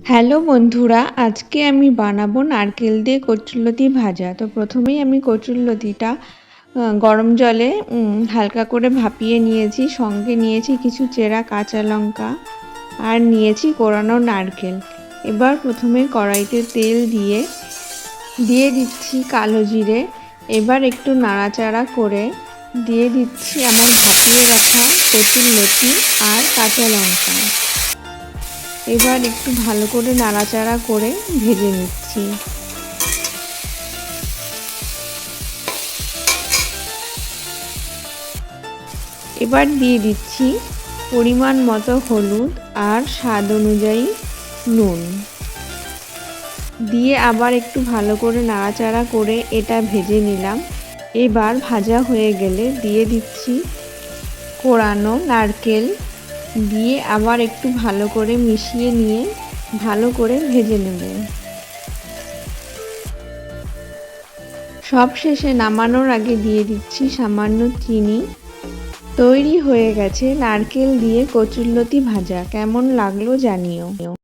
Hello বন্ধুরা, আজকে আমি বানাবো নারকেল দিয়ে কচুরলতি ভাজা। তো প্রথমেই আমি কচুরলতিটা গরম জলে হালকা করে ভাপিয়ে নিয়েছি, সঙ্গে নিয়েছি কিছু চেরা কাঁচা লঙ্কা আর নিয়েছি কোরানো নারকেল। এবার প্রথমে কড়াইতে তেল দিয়ে দিয়ে দিচ্ছি কালো জিরে। এবার একটু নাড়াচাড়া করে দিয়ে দিচ্ছি আমার ভাপিয়ে রাখা কচুরলতি আর কাঁচা লঙ্কা। এবার একটু ভালো করে নাড়াচাড়া করে ভেজে নিচ্ছি। এবার দিয়ে দিচ্ছি পরিমাণ মতো হলুদ আর স্বাদ অনুযায়ী নুন। দিয়ে আবার একটু ভালো করে নাড়াচাড়া করে এটা ভেজে নিলাম। এবার ভাজা হয়ে গেলে দিয়ে দিচ্ছি কোড়ানো নারকেল দিয়ে আবার একটু ভালো করে মিশিয়ে নিয়ে ভালো করে ভেজে নেব। সব শেষে নামানোর আগে দিয়ে দিচ্ছি সামান্য চিনি। তৈরি হয়ে গেছে নারকেল দিয়ে কচুল্লতি ভাজা। কেমন লাগল জানিও।